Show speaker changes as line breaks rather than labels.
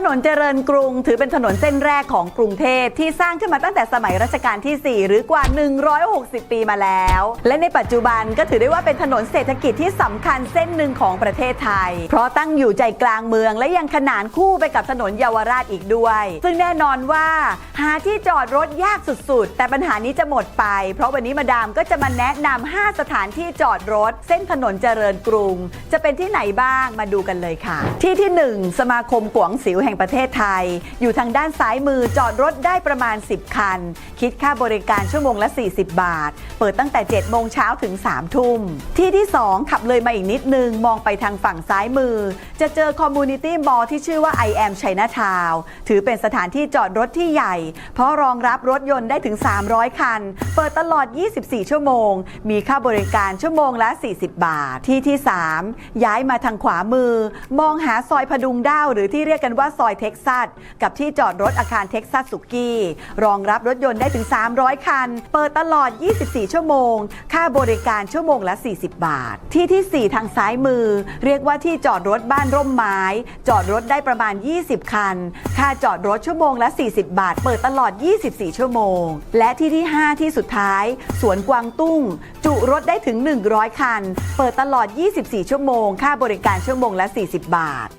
ถนนเจริญกรุงถือเป็นถนนเส้นแรกของกรุงเทพที่สร้างขึ้นมาตั้งแต่สมัยรัชกาลที่ 4 หรือกว่า 160 ปีมาแล้ว และในปัจจุบันก็ถือได้ว่าเป็นถนนเศรษฐกิจที่สำคัญเส้นหนึ่งของประเทศไทย เพราะตั้งอยู่ใจกลางเมืองและยังขนานคู่ไปกับถนนเยาวราชอีกด้วย ซึ่งแน่นอนว่า หาที่จอดรถยากสุดๆ แต่ปัญหานี้จะหมดไป เพราะวันนี้มาดามก็จะมาแนะนำ5สถานที่จอดรถ เส้นถนนเจริญกรุง จะเป็นที่ไหนบ้างมาดูกันเลยค่ะ ที่ที่ 1 สมาคมกวงสิวห่งประเทศไทย อยู่ทางด้านซ้ายมือจอดรถได้ประมาณ 10 คัน คิดค่าบริการชั่วโมงละ 40 บาท เปิดตั้งแต่ 7 โมงเช้าถึง 3 ทุ่ม ที่ที่ 2 ขับเลยมาอีกนิดนึง มองไปทางฝั่งซ้ายมือ จะเจอคอมมูนิตี้มอลที่ชื่อว่า I am China Town ถือเป็นสถานที่จอดรถที่ใหญ่ เพราะรองรับรถยนต์ได้ถึง 300 คัน เปิดตลอด 24 ชั่วโมง มีค่าบริการชั่วโมงละ 40 บาท ที่ที่ 3 ย้ายมาทางขวามือ มองหาซอยพดุงด้าวหรือที่เรียกกันว่าซอยเท็กซัสกับที่จอดรถอาคารเท็กซัสสุกี้รองรับรถยนต์ได้ถึง 300 คัน เปิดตลอด 24 ชั่วโมง ค่าบริการชั่วโมงละ 40 บาท ที่ที่ 4 ทางซ้ายมือ เรียกว่าที่จอดรถบ้านร่มไม้ จอดรถได้ประมาณ 20 คัน ค่าจอดรถชั่วโมงละ 40 บาท เปิดตลอด 24 ชั่วโมง และที่ที่ 5 ที่สุดท้าย สวนกวางตุ้ง จุรถได้ถึง 100 คัน เปิดตลอด 24 ชั่วโมง ค่าบริการชั่วโมงละ 40 บาท